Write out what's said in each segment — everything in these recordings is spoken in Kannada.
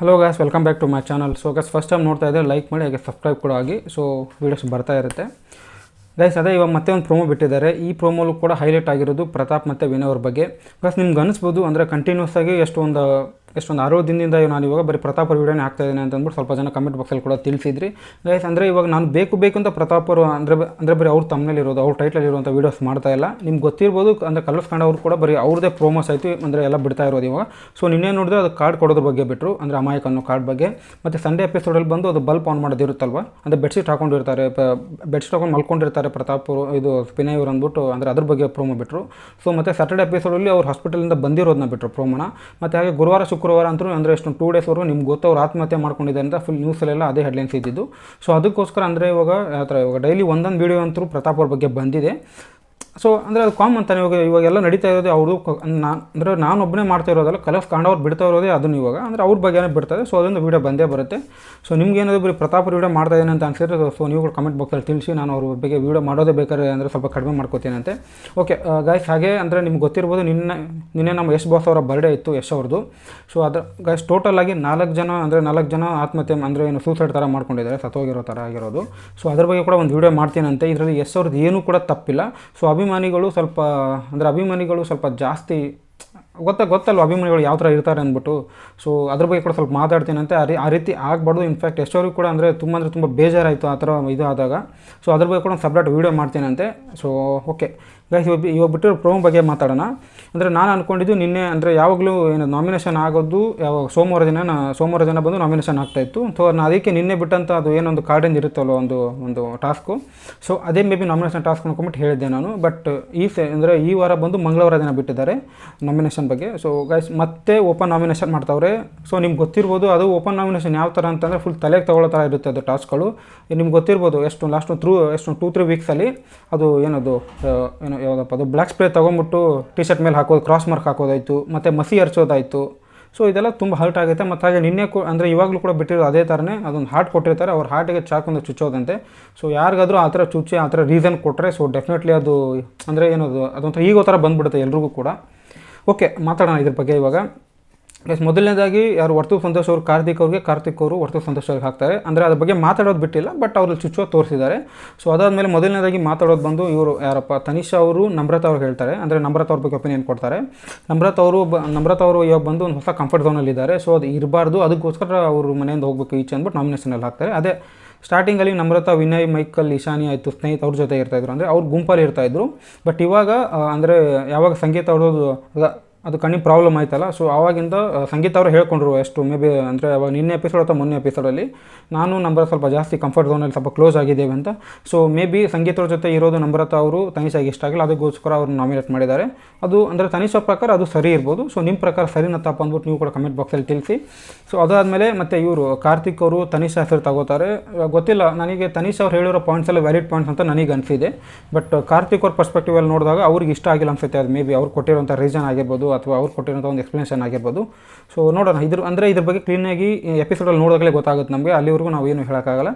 Hello guys welcome back to my channel so guys first time ನೋಡ್ತಾ ಇದ್ದರೆ ಲೈಕ್ ಮಾಡಿ, ಹಾಗೆ ಸಬ್ಸ್ಕ್ರೈಬ್ ಕೂಡ ಆಗಿ. ಸೊ ವೀಡಿಯೋಸ್ ಬರ್ತಾ ಇರುತ್ತೆ. ಗೈಸ್ ಅದೇ ಇವಾಗ ಮತ್ತೆ ಒಂದು ಪ್ರೋಮೋ ಬಿಟ್ಟಿದ್ದಾರೆ. ಈ ಪ್ರೋಮೋಲು ಕೂಡ ಹೈಲೈಟ್ ಆಗಿರೋದು ಪ್ರತಾಪ್ ಮತ್ತು ವಿನಯ್ ಅವ್ರ ಬಗ್ಗೆ. ಪ್ಲಸ್ ನಿಮ್ಗೆ ಅನಿಸ್ಬೋದು ಅಂದರೆ ಕಂಟಿನ್ಯೂಸ್ ಆಗಿ ಎಷ್ಟೊಂದು ಎಷ್ಟೊಂದು ಆರು ದಿನದಿಂದ ನಾನು ಇವಾಗ ಬರೀ ಪ್ರತಾಪ್ ಅವ್ರ ವೀಡಿಯೋನೇ ಆಗ್ತಾ ಇದ್ದೀನಿ ಅಂತ ಅಂದ್ಬಿಟ್ಟು ಸ್ವಲ್ಪ ಜನ ಕಮೆಂಟ್ ಬಾಕ್ಸಲ್ಲಿ ಕೂಡ ತಿಳಿಸಿದ್ರಿ. ಗೈಸ್ ಅಂದರೆ ಇವಾಗ ನಾನು ಬೇಕು ಬೇಕು ಅಂತ ಪ್ರತಾಪ್ ಅವರು ಅಂದರೆ ಅಂದರೆ ಬರೀ ಅವ್ರ ತಮ್ಮನೇಲಿ ಇರೋದು, ಅವ್ರ ಟೈಟಲ್ ಇರುವಂಥ ವೀಡಿಯೋಸ್ ಮಾಡ್ತಾ ಇಲ್ಲ. ನಿಮ್ಗೆ ಗೊತ್ತಿರ್ಬೋದು, ಅಂದರೆ ಕಲರ್ಸ್ ಕಂಡ ಅವ್ರು ಕೂಡ ಬರೀ ಅವ್ರದ್ದೇ ಪ್ರೋಮೋಸ್ ಆಯಿತು, ಅಂದರೆ ಎಲ್ಲ ಬಿಡ್ತಾ ಇರೋದು ಇವಾಗ. ಸೊ ನಿನ್ನೆ ನೋಡಿದ್ರೆ ಅದು ಕಾರ್ಡ್ ಕೊಡೋದ್ರ ಬಗ್ಗೆ ಬಿಟ್ಟರು ಅಂದರೆ ಅಮಾಯಕ ಅನ್ನೋ ಕಾರ್ಡ್ ಬಗ್ಗೆ. ಮತ್ತು ಸಂಡೇ ಎಪಿಸೋಡಲ್ಲಿ ಬಂದು ಅದು ಬಲ್ಪ್ ಆನ್ ಮಾಡೋದಿರುತ್ತಲ್ವ? ಅಂದರೆ ಬೆಡ್ಶೀಟ್ ಹಾಕೊಂಡಿರ್ತಾರೆ ಬೆಡ್ಶೀಟ್ ಹಾಕೊಂಡು ಮಲ್ಕೊಂಡಿರ್ತಾರೆ ಪ್ರತಾಪ್ ಅವರು ಇದು ವಿನಯ್ ಅವರು ಅಂದ್ಬಿಟ್ಟು, ಅಂದರೆ ಅದ್ರ ಬಗ್ಗೆ ಪ್ರೋಮೋ ಬಿಟ್ಟರು ಸೊ ಮತ್ತು ಸ್ಯಾಟರ್ಡೆ ಎಪಿಸೋಡಲ್ಲಿ ಅವ್ರು ಹಾಸ್ಪಿಟಲಿಂದ ಬಂದಿರೋದನ್ನ ಬಿಟ್ಟರು ಪ್ರೋಮೋನ ಮತ್ತು ಹಾಗೆ ಗುರುವಾರ, ಶುಕ್ರವಾರ ಅಂತೂ ಅಂದರೆ ಎಷ್ಟು ಟೂ ಡೇಸ್ವರೆಗೂ ನಿಮ್ಗೆ ಗೊತ್ತವ್ರು ಆತ್ಮಹತ್ಯೆ ಮಾಡ್ಕೊಂಡಿದ್ದಾರೆ ಅಂತ ಫುಲ್ ನ್ಯೂಸಲ್ಲೆಲ್ಲ ಅದೇ ಹೆಡ್ಲೈನ್ಸ್ ಇದ್ದಿದ್ದು. ಸೊ ಅದಕ್ಕೋಸ್ಕರ ಅಂದರೆ ಇವಾಗ, ಆ ಥರ ಇವಾಗ ಡೈಲಿ ಒಂದೊಂದು ವೀಡಿಯೋ ಅಂತೂ ಪ್ರತಾಪ್ ಅವ್ರ ಬಗ್ಗೆ ಬಂದಿದೆ. ಸೊ ಅಂದರೆ ಅದು ಕಾಮನ್ ತಾನೆ. ಇವಾಗ, ಇವಾಗೆಲ್ಲ ನಡೀತಾ ಇರೋದೇ ಅವರು ನಾನು ಅಂದರೆ ನಾನು ಒಬ್ಬನೇ ಮಾಡ್ತಾ ಇರೋದಲ್ಲ ಕಲರ್ಸ್ ಕಾಂಡವ್ರು ಬಿಡ್ತಾ ಇರೋದೇ ಅದನ್ನು ಇವಾಗ. ಅಂದರೆ ಅವ್ರ ಬಗ್ಗೆನೇ ಬಿಡ್ತಾರೆ. ಸೊ ಅದೊಂದು ವೀಡಿಯೋ ಬಂದೇ ಬರುತ್ತೆ. ಸೊ ನಿಮ್ಗೆ ಏನಾದರೂ ಬರೀ ಪ್ರತಾಪ್ ವೀಡಿಯೋ ಮಾಡ್ತಾ ಇದ್ದೇನೆ ಅಂತ ಅನ್ಸಿದ್ರೆ ಸೊ ನೀವು ಕೂಡ ಕಮೆಂಟ್ ಬಾಕ್ಸಲ್ಲಿ ತಿಳಿಸಿ. ನಾನು ಅವ್ರ ಬಗ್ಗೆ ವೀಡಿಯೋ ಮಾಡೋದೇ ಬೇಕಾದ್ರೆ ಅಂದರೆ ಸ್ವಲ್ಪ ಕಡಿಮೆ ಮಾಡ್ಕೋತೀನಂತೆ ಓಕೆ ಗಾಯ್ಸ್ ಹಾಗೆ ಅಂದರೆ ನಿಮ್ಗೆ ಗೊತ್ತಿರ್ಬೋದು ನಿನ್ನೆ ನಿನ್ನೆ ನಮ್ಮ ಯಶ್ ಬಾಸ್ ಅವರ ಬರ್ಡೇ ಇತ್ತು, ಯಶ್ ಅವ್ರದ್ದು ಸೊ ಅದ್ರ ಗಾಯ್ಸ್ ಟೋಟಲ್ ಆಗಿ ನಾಲ್ಕು ಜನ, ಅಂದರೆ ನಾಲ್ಕು ಜನ ಆತ್ಮಹತ್ಯೆ, ಅಂದರೆ ಏನು ಸೂಸೈಡ್ ಥರ ಮಾಡ್ಕೊಂಡಿದ್ದಾರೆ, ಸತ್ತೋಗಿರೋ ಥರ ಆಗಿರೋದು. ಸೊ ಅದ್ರ ಬಗ್ಗೆ ಕೂಡ ಒಂದು ವೀಡಿಯೋ ಮಾಡ್ತೀನಂತೆ. ಇದರಲ್ಲಿ ಯಶ್ ಅವ್ರದ್ದು ಏನೂ ಕೂಡ ತಪ್ಪಿಲ್ಲ. ಸೊ ಅಭಿಮಾನಿಗಳು ಸ್ವಲ್ಪ ಅಂದರೆ ಅಭಿಮಾನಿಗಳು ಸ್ವಲ್ಪ ಜಾಸ್ತಿ ಗೊತ್ತ ಗೊತ್ತಲ್ಲ ಅಭಿಮಾನಿಗಳು ಯಾವ ಥರ ಇರ್ತಾರೆ ಅಂದ್ಬಿಟ್ಟು. ಸೊ ಅದ್ರ ಬಗ್ಗೆ ಕೂಡ ಸ್ವಲ್ಪ ಮಾತಾಡ್ತೀನಂತೆ. ಆ ರೀ, ಆ ರೀತಿ ಆಗಬಾರ್ದು. ಇನ್ಫ್ಯಾಕ್ಟ್ ಎಷ್ಟೋರಿಗೆ ಕೂಡ ಅಂದರೆ ತುಂಬ ಅಂದರೆ ತುಂಬ ಬೇಜಾರಾಯಿತು ಆ ಥರ ಇದು ಆದಾಗ. ಸೊ ಅದ್ರ ಬಗ್ಗೆ ಕೂಡ ಒಂದು ಸಪ್ರೇಟ್ ವೀಡಿಯೋ ಮಾಡ್ತೀನಂತೆ. ಸೊ ಓಕೆ ಗೈಸ್ ಇವಾಗ ಇವಾಗ ಬಿಟ್ಟಿರೋ ಪ್ರೋಮೋ ಬಗ್ಗೆ ಮಾತಾಡೋಣ. ಅಂದರೆ ನಾನು ಅಂದ್ಕೊಂಡಿದ್ದು ನಿನ್ನೆ ಅಂದರೆ ಯಾವಾಗಲೂ ಏನು ನಾಮಿನೇಷನ್ ಆಗೋದು ಯಾವಾಗ ಸೋಮವಾರ ದಿನ ನಾನು ಸೋಮವಾರ ದಿನ ಬಂದು ನಾಮಿನೇಷನ್ ಆಗ್ತಾಯಿತ್ತು ಸೊ ನಾನು ಅದಕ್ಕೆ ನಿನ್ನೆ ಬಿಟ್ಟಂಥ ಅದು ಏನೊಂದು ಕಾರ್ಡೆಂಜ್ ಇರುತ್ತಲ್ಲೋ ಒಂದು ಒಂದು ಟಾಸ್ಕು ಸೊ ಅದೇ ಮೇ ಬಿ ನಾಮಿನೇಷನ್ ಟಾಸ್ಕ್ ಅಂದ್ಕೊಂಬಿಟ್ಟು ಹೇಳಿದ್ದೆ ನಾನು. ಬಟ್ ಈ ಸೆ, ಅಂದರೆ ಈ ವಾರ ಬಂದು ಮಂಗಳವಾರ ದಿನ ಬಿಟ್ಟಿದ್ದಾರೆ ನಾಮಿನೇಷನ್ ಬಗ್ಗೆ. ಸೊ ಗೈಸ್ ಮತ್ತೆ ಓಪನ್ ನಾಮಿನೇಷನ್ ಮಾಡ್ತಾವ್ರೆ. ಸೊ ನಿಮ್ಗೆ ಗೊತ್ತಿರ್ಬೋದು ಅದು ಓಪನ್ ನಾಮಿನೇಷನ್ ಯಾವ ಥರ ಅಂತಂದರೆ ಫುಲ್ ತಲೆಗೆ ತಗೊಳ್ಳೋ ಥರ ಇರುತ್ತೆ ಅದು ಟಾಸ್ಕ್ಗಳು. ನಿಮ್ಗೆ ಗೊತ್ತಿರ್ಬೋದು ಎಷ್ಟು ಲಾಸ್ಟ್ ತ್ರೂ ಎಷ್ಟು ಟೂ ತ್ರೀ ವೀಕ್ಸಲ್ಲಿ ಅದು ಏನದು ಏನು ಯಾವುದಪ್ಪ ಅದು ಬ್ಲ್ಯಾಕ್ ಸ್ಪ್ರೇ ತೊಗೊಂಬಿಟ್ಟು ಟಿ ಶರ್ಟ್ ಮೇಲೆ ಹಾಕೋದು ಕ್ರಾಸ್ ಮಾರ್ಕ್ ಹಾಕೋದಾಯಿತು, ಮತ್ತು ಮಸಿ ಹರಿಸೋದಾಯಿತು. ಸೊ ಇದೆಲ್ಲ ತುಂಬ ಹರ್ಟ್ ಆಗುತ್ತೆ. ಮತ್ತು ಹಾಗೆ ನಿನ್ನೆ ಕೂ, ಅಂದರೆ ಇವಾಗಲೂ ಕೂಡ ಬಿಟ್ಟಿರೋದು ಅದೇ ಥರನೇ ಅದೊಂದು ಹಾರ್ಟ್ ಕೊಟ್ಟಿರ್ತಾರೆ, ಅವ್ರ ಹಾರ್ಟಿಗೆ ಚಾಕೊಂದು ಚುಚ್ಚೋದಂತೆ. ಸೊ ಯಾರಿಗಾದರೂ ಆ ಥರ ಚುಚ್ಚಿ, ಆ ಥರ ರೀಸನ್ ಕೊಟ್ಟರೆ ಸೊ ಡೆಫಿನೆಟ್ಲಿ ಅದು, ಅಂದರೆ ಏನದು, ಅದೊಂಥರ ಈಗೋ ಥರ ಬಂದ್ಬಿಡುತ್ತೆ ಎಲ್ರಿಗೂ ಕೂಡ. ಓಕೆ, ಮಾತಾಡೋಣ ಇದ್ರ ಬಗ್ಗೆ ಇವಾಗ. ಎಸ್ ಮೊದಲನೇದಾಗಿ ಯಾರು ವರ್ತು ಸಂತೋಷ್ ಅವರು ಕಾರ್ತಿಕ್ ಅವ್ರಿಗೆ, ಕಾರ್ತಿಕ್ ಅವರು ವರ್ತು ಸಂತೋಷ್ ಅವ್ರಿಗೆ ಹಾಕ್ತಾರೆ. ಅಂದರೆ ಅದ್ರ ಬಗ್ಗೆ ಮಾತಾಡೋದು ಬಿಟ್ಟಿಲ್ಲ, ಬಟ್ ಅವ್ರಲ್ಲಿ ಚುಚ್ಚೋ ತೋರಿಸಿದ್ದಾರೆ. ಸೊ ಅದಾದಮೇಲೆ ಮೊದಲನೇದಾಗಿ ಮಾತಾಡೋದು ಬಂದು ಇವರು ಯಾರಪ್ಪ, ತನಿಷಾ ಅವರು, ನಮ್ರತಾ ಅವ್ರಿಗೆ ಹೇಳ್ತಾರೆ. ಅಂದರೆ ನಮ್ರತಾ ಅವ್ರ ಬಗ್ಗೆ ಒಪಿನಿಯನ್ ಕೊಡ್ತಾರೆ. ನಮ್ರತಾ ಅವರು ಬ, ನಮ್ರತಾ ಅವರು ಇವಾಗ ಬಂದು ಒಂದು ಹೊಸ ಕಂಫರ್ಟ್ ಝೋನಲ್ಲಿದ್ದಾರೆ ಸೊ ಅದು ಇರಬಾರ್ದು. ಅದಕ್ಕೋಸ್ಕರ ಅವರು ಮನೆಯಿಂದ ಹೋಗಬೇಕು ಈಚೆ ಅಂದ್ಬಿಟ್ಟು ನಾಮಿನೇಷನಲ್ಲಿ ಹಾಕ್ತಾರೆ. ಅದೇ ಸ್ಟಾರ್ಟಿಂಗಲ್ಲಿ ನಮ್ರತಾ ವಿನಯ್, ಮೈಕಲ್ ಇಶಾನಿ ಆಯಿತು, ಸ್ನೇಹಿತ ಅವ್ರ ಜೊತೆ ಇರ್ತಾಯಿದ್ರು ಅಂದರೆ ಅವ್ರು ಗುಂಪಲ್ಲಿ ಇರ್ತಾಯಿದ್ರು ಬಟ್ ಇವಾಗ ಅಂದರೆ ಯಾವಾಗ ಸಂಗೀತ ಅವ್ರದ್ದು ಅದು ಕಣ್ಣಿಗೆ ಪ್ರಾಬ್ಲಮ್ ಆಯ್ತಲ್ಲ? ಸೊ ಆವಾಗಿಂದ ಸಂಗೀತ ಅವರು ಹೇಳ್ಕೊಂಡ್ರು ಎಷ್ಟು ಮೇ ಬಿ ಅಂದರೆ ಅವಾಗ ನಿನ್ನೆ ಎಪಿಸೋಡ್ ಅಥವಾ ಮೊನ್ನೆ ಎಪಿಸೋಡಲ್ಲಿ ನಾನು ನಂಬರ್ ಸ್ವಲ್ಪ ಜಾಸ್ತಿ ಕಂಫರ್ಟ್ ಝೋನಲ್ಲಿ ಸ್ವಲ್ಪ ಕ್ಲೋಸ್ ಆಗಿದ್ದೇವೆ ಅಂತ. ಸೊ ಮೇ ಬಿ ಸಂಗೀತ ಅವ್ರ ಜೊತೆ ಇರೋದು ನಮ್ರತಾ ಅವರು ತನಿಷಾಗಿ ಇಷ್ಟ ಆಗಿಲ್ಲ, ಅದಕ್ಕೋಸ್ಕರ ಅವ್ರು ನಾಮಿನೇಟ್ ಮಾಡಿದ್ದಾರೆ. ಅದು ಅಂದರೆ ತನಿಷ ಪ್ರಕಾರ ಅದು ಸರಿ ಇರ್ಬೋದು. ಸೊ ನಿಮ್ಮ ಪ್ರಕಾರ ಸರಿನ ತಪ್ಪು ಅಂದ್ಬಿಟ್ಟು ನೀವು ಕೂಡ ಕಮೆಂಟ್ ಬಾಕ್ಸಲ್ಲಿ ತಿಳಿಸಿ. ಸೊ ಅದಾದಮೇಲೆ ಮತ್ತು ಇವರು ಕಾರ್ತಿಕ್ ಅವರು ತನಿಷಾ ಹೆಸರು ತಗೋತಾರೆ. ಗೊತ್ತಿಲ್ಲ, ನನಗೆ ತನಿಷ್ ಅವ್ರು ಹೇಳಿರೋ ಪಾಯಿಂಟ್ಸ್ ಎಲ್ಲ ವ್ಯಾಲಿಡ್ ಪಾಯಿಂಟ್ಸ್ ಅಂತ ನನಗೆ ಅನಿಸಿದೆ. ಬಟ್ ಕಾರ್ತಿಕ್ ಅವ್ರ ಪರ್ಸ್ಪೆಕ್ಟಿವಲ್ಲಿ ನೋಡಿದಾಗ ಅವ್ರಿಗೆ ಇಷ್ಟ ಆಗಿಲ್ಲ ಅನ್ಸುತ್ತೆ. ಅದು ಮೇ ಬಿ ಅವ್ರು ಕೊಟ್ಟಿರೋಂಥ ರೀಸನ್ ಆಗಿರ್ಬೋದು ಅಥವಾ ಅವ್ರು ಕೊಟ್ಟಿರೋಂಥ ಒಂದು ಎಕ್ಸ್ಪ್ಲನೇಷನ್ ಆಗಿರ್ಬೋದು. ಸೊ ನೋಡೋಣ. ಇದ್ರ ಅಂದರೆ ಇದ್ರ ಬಗ್ಗೆ ಕ್ಲೀನಾಗಿ ಎಪಿಸೋಡಲ್ಲಿ ನೋಡೋದಾಗಲೇ ಗೊತ್ತಾಗುತ್ತೆ ನಮಗೆ. ಅಲ್ಲಿವರೆಗೂ ನಾವು ಏನು ಹೇಳೋಕ್ಕಾಗಲ್ಲ.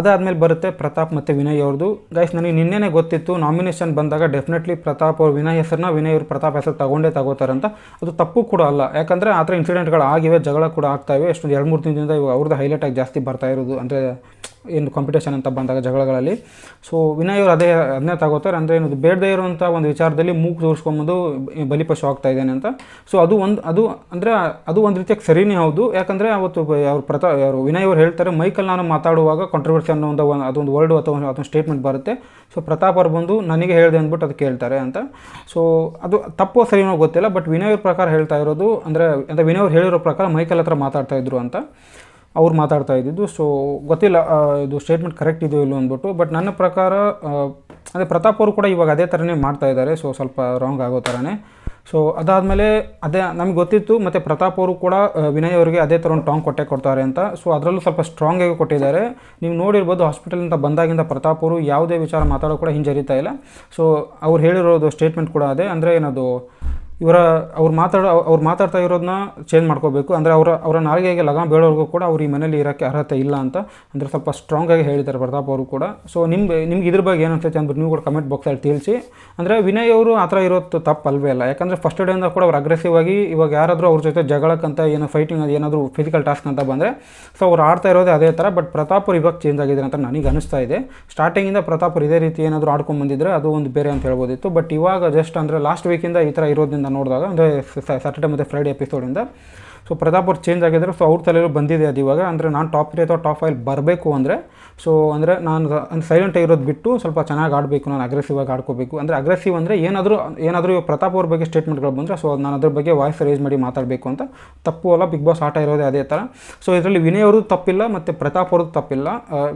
ಅದಾದಮೇಲೆ ಬರುತ್ತೆ ಪ್ರತಾಪ್ ಮತ್ತು ವಿನಯ್ ಅವ್ರದ್ದು ಗೈಸ್ ನನಗೆ ನಿನ್ನೆನೇ ಗೊತ್ತಿತ್ತು ನಾಮಿನೇಷನ್ ಬಂದಾಗ ಡೆಫಿನೆಟ್ಲಿ ಪ್ರತಾಪ್ ಅವ್ರ ವಿನಯ್ ಹೆಸರನ್ನ ವಿನಯ್ ಅವರು ಪ್ರತಾಪ್ ಹೆಸರು ತಗೊಂಡೇ ತಗೋತಾರೆ ಅಂತ. ಅದು ತಪ್ಪು ಕೂಡ ಅಲ್ಲ. ಯಾಕಂದರೆ ಆ ಥರ ಇನ್ಸಿಡೆಂಟ್ಗಳು ಆಗಿವೆ, ಜಗಳ ಕೂಡ ಆಗ್ತಾಯಿವೆ ಎಷ್ಟೊಂದು ಎರಡು ಮೂರು ದಿನದಿಂದ ಇವಾಗ ಅವ್ರದ್ದು ಹೈಲೈಟ್ ಆಗಿ ಜಾಸ್ತಿ ಬರ್ತಾ ಇರೋದು. ಅಂದರೆ ಏನು ಕಾಂಪಿಟೇಷನ್ ಅಂತ ಬಂದಾಗ ಜಗಳಗಳಲ್ಲಿ. ಸೊ ವಿನಯ್ ಅವರು ಅದೇ ಅದನ್ನೇ ತಗೋತಾರೆ ಅಂದರೆ ಏನು ಬೇಡದೇ ಇರುವಂಥ ಒಂದು ವಿಚಾರದಲ್ಲಿ ಮೂಗು ತೋರಿಸ್ಕೊಂಬಂದು ಬಲಿಪಶು ಆಗ್ತಾ ಇದ್ದಾನೆ ಅಂತ. ಸೊ ಅದು ಒಂದು, ಅದು ಅಂದರೆ ಅದು ಒಂದು ರೀತಿಯಾಗಿ ಸರಿನೇ ಹೌದು. ಯಾಕಂದರೆ ಅವತ್ತು ಅವ್ರು ಪ್ರತಾ, ಅವರು ವಿನಯ್ ಅವರು ಹೇಳ್ತಾರೆ ಮೈಕಲ್ಲಿ ನಾನು ಮಾತಾಡುವಾಗ ಕಾಂಟ್ರವರ್ಸಿ ಅನ್ನೋ ಒಂದು ಒಂದು- ಅದೊಂದು ವರ್ಡ್ ಅಥವಾ ಅದೊಂದು ಸ್ಟೇಟ್ಮೆಂಟ್ ಬರುತ್ತೆ. ಸೊ ಪ್ರತಾಪ್ ಅವ್ರು ಬಂದು ನನಗೆ ಹೇಳಿದೆ ಅಂದ್ಬಿಟ್ಟು ಅದು ಕೇಳ್ತಾರೆ ಅಂತ. ಸೊ ಅದು ತಪ್ಪು ಸರಿನೋ ಗೊತ್ತಿಲ್ಲ ಬಟ್ ವಿನಯ್ ಅವ್ರ ಪ್ರಕಾರ ಹೇಳ್ತಾ ಇರೋದು ಅಂದರೆ ಅಂದರೆ ವಿನಯ್ ಅವ್ರು ಹೇಳಿರೋ ಪ್ರಕಾರ ಮೈಕಲ್ ಹತ್ರ ಮಾತಾಡ್ತಾ ಇದ್ರು ಅಂತ. ಅವ್ರು ಮಾತಾಡ್ತಾ ಇದ್ದಿದ್ದು. ಸೊ ಗೊತ್ತಿಲ್ಲ ಇದು ಸ್ಟೇಟ್ಮೆಂಟ್ ಕರೆಕ್ಟ್ ಇದೆಯೋ ಇಲ್ಲೋ ಅಂದ್ಬಿಟ್ಟು ಬಟ್ ನನ್ನ ಪ್ರಕಾರ ಅಂದರೆ ಪ್ರತಾಪ್ ಅವರು ಕೂಡ ಇವಾಗ ಅದೇ ಥರನೇ ಮಾಡ್ತಾ ಇದ್ದಾರೆ ಸೊ ಸ್ವಲ್ಪ ರಾಂಗ್ ಆಗೋ ಥರನೇ ಸೊ ಅದಾದಮೇಲೆ ಅದೇ ನಮಗೆ ಗೊತ್ತಿತ್ತು, ಮತ್ತು ಪ್ರತಾಪ್ ಅವರು ಕೂಡ ವಿನಯ್ ಅವರಿಗೆ ಅದೇ ಥರ ಒಂದು ಟಾಂಗ್ ಕೊಟ್ಟೆ ಕೊಡ್ತಾರೆ ಅಂತ. ಸೊ ಅದರಲ್ಲೂ ಸ್ವಲ್ಪ ಸ್ಟ್ರಾಂಗ್ ಆಗಿ ಕೊಟ್ಟಿದ್ದಾರೆ. ನೀವು ನೋಡಿರ್ಬೋದು ಹಾಸ್ಪಿಟಲಿಂದ ಬಂದಾಗಿಂದ ಪ್ರತಾಪ್ ಅವರು ಯಾವುದೇ ವಿಚಾರ ಮಾತಾಡೋ ಕೂಡ ಹಿಂಜರಿತಾ ಇಲ್ಲ. ಸೊ ಅವ್ರು ಹೇಳಿರೋದು ಸ್ಟೇಟ್ಮೆಂಟ್ ಕೂಡ ಅದೇ. ಅಂದರೆ ಏನದು ಇವರ, ಅವ್ರು ಮಾತಾಡೋ, ಅವ್ರು ಮಾತಾಡ್ತಾ ಇರೋದನ್ನ ಚೇಂಜ್ ಮಾಡ್ಕೋಬೇಕು. ಅಂದರೆ ಅವರ ಅವರ ನಾಲಿಗೆಗೆ ಲಗಾಮ್ ಬೇಳೋರಿಗೂ ಕೂಡ ಅವ್ರು ಈ ಮನೇಲಿ ಇರೋಕ್ಕೆ ಅರ್ಹತೆ ಇಲ್ಲ ಅಂತ, ಅಂದರೆ ಸ್ವಲ್ಪ ಸ್ಟ್ರಾಂಗಾಗಿ ಹೇಳಿದ್ದಾರೆ ಪ್ರತಾಪ್ ಅವರು ಕೂಡ. ಸೊ ನಿಮ್ಮ ನಿಮ್ಗೆ ಇದ್ರ ಬಗ್ಗೆ ಏನು ಅನ್ಸುತ್ತೆ ಅಂದ್ಬಿಟ್ಟು ನೀವು ಕೂಡ ಕಮೆಂಟ್ ಬಾಕ್ಸಲ್ಲಿ ತಿಳಿಸಿ. ಅಂದರೆ ವಿನಯ್ ಅವರು ಆ ಥರ ಇರೋದು ತಪ್ಪಲ್ವೇ ಅಲ್ಲ. ಯಾಕಂದರೆ ಫಸ್ಟ್ ಡೇಯಿಂದ ಕೂಡ ಅವ್ರು ಅಗ್ರೆಸಿವ್ ಆಗಿ ಇವಾಗ ಯಾರಾದರೂ ಅವ್ರ ಜೊತೆ ಜಗಳಕ್ಕಂತ ಏನೋ ಫೈಟಿಂಗ್ ಅದು ಏನಾದರೂ ಫಿಸಿಕಲ್ ಟಾಸ್ಕ್ ಅಂತ ಬಂದರೆ ಸೊ ಅವ್ರು ಆಡ್ತಾ ಇರೋದೇ ಅದೇ ಥರ ಬಟ್ ಪ್ರತಾಪ್ ಅವ್ರು ಇವಾಗ ಚೇಂಜ್ ಆಗಿದ್ದಾರೆ ಅಂತ ನನಗೆ ಅನಿಸ್ತಾ ಇದೆ. ಸ್ಟಾರ್ಟಿಂಗಿಂದ ಪ್ರತಾಪ್ ಅವ್ರು ಇದೇ ರೀತಿ ಏನಾದರೂ ಆಡ್ಕೊಂಡು ಬಂದಿದ್ರೆ ಅದು ಒಂದು ಬೇರೆ ಅಂತ ಹೇಳ್ಬೋದಿತ್ತು. ಬಟ್ ಇವಾಗ ಜಸ್ಟ್ ಅಂದರೆ ಲಾಸ್ಟ್ ವೀಕಿಂದ ಈ ಥರ ಇರೋದ್ರಿಂದ ನೋಡಿದಾಗ ಅಂದರೆ ಸ್ಯಾಟರ್ಡೆ ಮತ್ತು ಫ್ರೈಡೆ ಎಪಿಸೋಡಿಂದ ಸೊ ಪ್ರತಾಪ್ ಅವ್ರು ಚೇಂಜ್ ಆಗಿದ್ದಾರೆ ಸೊ ಅವ್ರ ತಲೆಯಲ್ಲೂ ಬಂದಿದೆ ಅದು ಇವಾಗ. ಅಂದರೆ ನಾನು ಟಾಪ್ ತ್ರೀ ಅಥವಾ ಟಾಪ್ ಫೈಲ್ ಬರಬೇಕು ಅಂದರೆ ಸೊ ಅಂದರೆ ನಾನು ಸೈಲೆಂಟ್ ಆಗಿರೋದು ಬಿಟ್ಟು ಸ್ವಲ್ಪ ಚೆನ್ನಾಗಿ ಆಡಬೇಕು, ನಾನು ಅಗ್ರೆಸಿವ್ ಆಗಿ ಆಡ್ಕೋಬೇಕು. ಅಂದರೆ ಅಗ್ರೆಸಿವ್ ಅಂದರೆ ಏನಾದರೂ ಏನಾದರೂ ಪ್ರತಾಪ್ ಅವ್ರ ಬಗ್ಗೆ ಸ್ಟೇಟ್ಮೆಂಟ್ಗಳು ಬಂದರೆ ಸೊ ನಾನು ಅದ್ರ ಬಗ್ಗೆ ವಾಯ್ಸ್ ರೇಸ್ ಮಾಡಿ ಮಾತಾಡಬೇಕು ಅಂತ. ತಪ್ಪು ಅಲ್ಲ ಬಿಗ್ ಬಾಸ್ ಆಟ ಇರೋದೇ ಅದೇ ಥರ ಸೊ ಇದರಲ್ಲಿ ವಿನಯ್ ಅವರು ತಪ್ಪಿಲ್ಲ, ಮತ್ತು ಪ್ರತಾಪ್ ಅವ್ರದ್ದು ತಪ್ಪಿಲ್ಲ.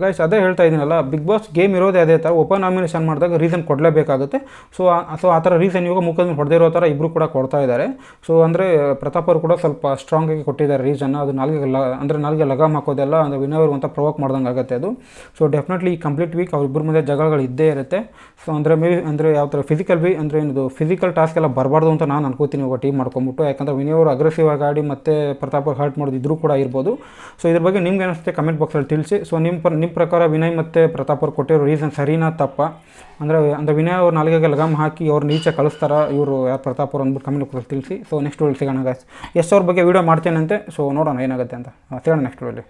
ಗೈಸ್ ಅದೇ ಹೇಳ್ತಾ ಇದ್ದೀನಲ್ಲ ಬಿಗ್ ಬಾಸ್ ಗೇಮ್ ಇರೋದೇ ಅದೇ ಥರ ಓಪನ್ ನಾಮಿನೇಷನ್ ಮಾಡಿದಾಗ ರೀಸನ್ ಕೊಡಲೇಬೇಕಾಗುತ್ತೆ. ಸೊ ಸೊ ಆ ಥರ ರೀಸನ್ ಇವಾಗ ಮುಖದ ಹೊಡೆದಿರೋ ಥರ ಇಬ್ಬರು ಕೂಡ ಕೊಡ್ತಾ ಇದ್ದಾರೆ. ಸೊ ಅಂದರೆ ಪ್ರತಾಪ್ ಅವರು ಕೂಡ ಸ್ವಲ್ಪ ಸ್ಟ್ರಾಂಗ್ ಆಗಿ ಕೊಟ್ಟಿದ್ದಾರೆ ರೀಸನ್. ಅದು ನಾಲ್ಗೆ ಲ, ಅಂದರೆ ನಾಲ್ಗೆ ಲಗಾಮ್ ಹಾಕೋದೆಲ್ಲ ಅಂದರೆ ವಿನಯ್ ಅವರು ಅಂತ ಪ್ರೊವೋಕ್ ಮಾಡ್ದಂಗೆ ಆಗುತ್ತೆ ಅದು. ಸೊ ಡೆಫಿನೆಟ್ಲಿ ಈ ಕಂಪ್ಲೀಟ್ ವೀಕ್ ಅವ್ರಿಬ್ಬರ ಮುಂದೆ ಜಗಳಗಳು ಇದ್ದೇ ಇರುತ್ತೆ. ಸೊ ಅಂದರೆ ಮೇ ಅಂದರೆ ಯಾವ ಥರ ಫಿಸಿಕಲ್ ವಿ ಅಂದರೆ ಏನಿದು ಫಿಸಿಕಲ್ ಟಾಸ್ಕ್ ಎಲ್ಲ ಬರಬಾರ್ದು ಅಂತ ನಾನು ಅನ್ಕೋತೀನಿ ಇವಾಗ ಟೀಮ್ ಮಾಡ್ಕೊಂಬಿಟ್ಟು. ಯಾಕಂದರೆ ವಿನಯ್ ಅವರು ಅಗ್ರೆಸಿವ್ ಆಗಿ ಆಡಿ ಮತ್ತು ಪ್ರತಾಪ್ ಹರ್ಟ್ ಮಾಡೋದು ಇದ್ರೂ ಕೂಡ ಇರ್ಬೋದು. ಸೊ ಇದ್ರ ಬಗ್ಗೆ ನಿಮ್ಗೆ ಅನಿಸುತ್ತೆ ಕಮೆಂಟ್ ಬಾಕ್ಸಲ್ಲಿ ತಿಳಿಸಿ. ಸೊ ನಿಮ್ಮ ಪ್ರ ನಿಮ್ಮ ಪ್ರಕಾರ ವಿನಯ್ ಮತ್ತು ಪ್ರತಾಪ್ ಅವ್ರು ಕೊಟ್ಟಿರೋ ರೀಸನ್ ಸರಿನಾ ತಪ್ಪ? ಅಂದರೆ ಅಂದರೆ ವಿನಯ್ ಅವ್ರ ನಾಲ್ಗೆಗೆ ಲಗಾಮ್ ಹಾಕಿ ಅವ್ರು ನೀಚೆ ಕಳಿಸ್ತಾರ? ಇವರು ಯಾರು ಪ್ರತಾಪ್ ಅವ್ರು ಅಂದ್ಬಿಟ್ಟು ಕಮೆಂಟ್ ಬಾಕ್ಸಲ್ಲಿ ತಿಳಿಸಿ. ಸೊ ನೆಕ್ಸ್ಟ್ ವಿಡಿಯೋ ಸಿಗೋಣ ಗಾಯ್ಸ್ ಎಷ್ಟು ಅವ್ರ ಬಗ್ಗೆ ವೀಡಿಯೋ ಮಾಡ್ತೇನಂತೆ ಸೊ ನೋಡೋಣ ಏನಾಗುತ್ತೆ ಅಂತ. ಸಿಗೋಣ ನೆಕ್ಸ್ಟ್ ವಿಡಿಯೋಲಿ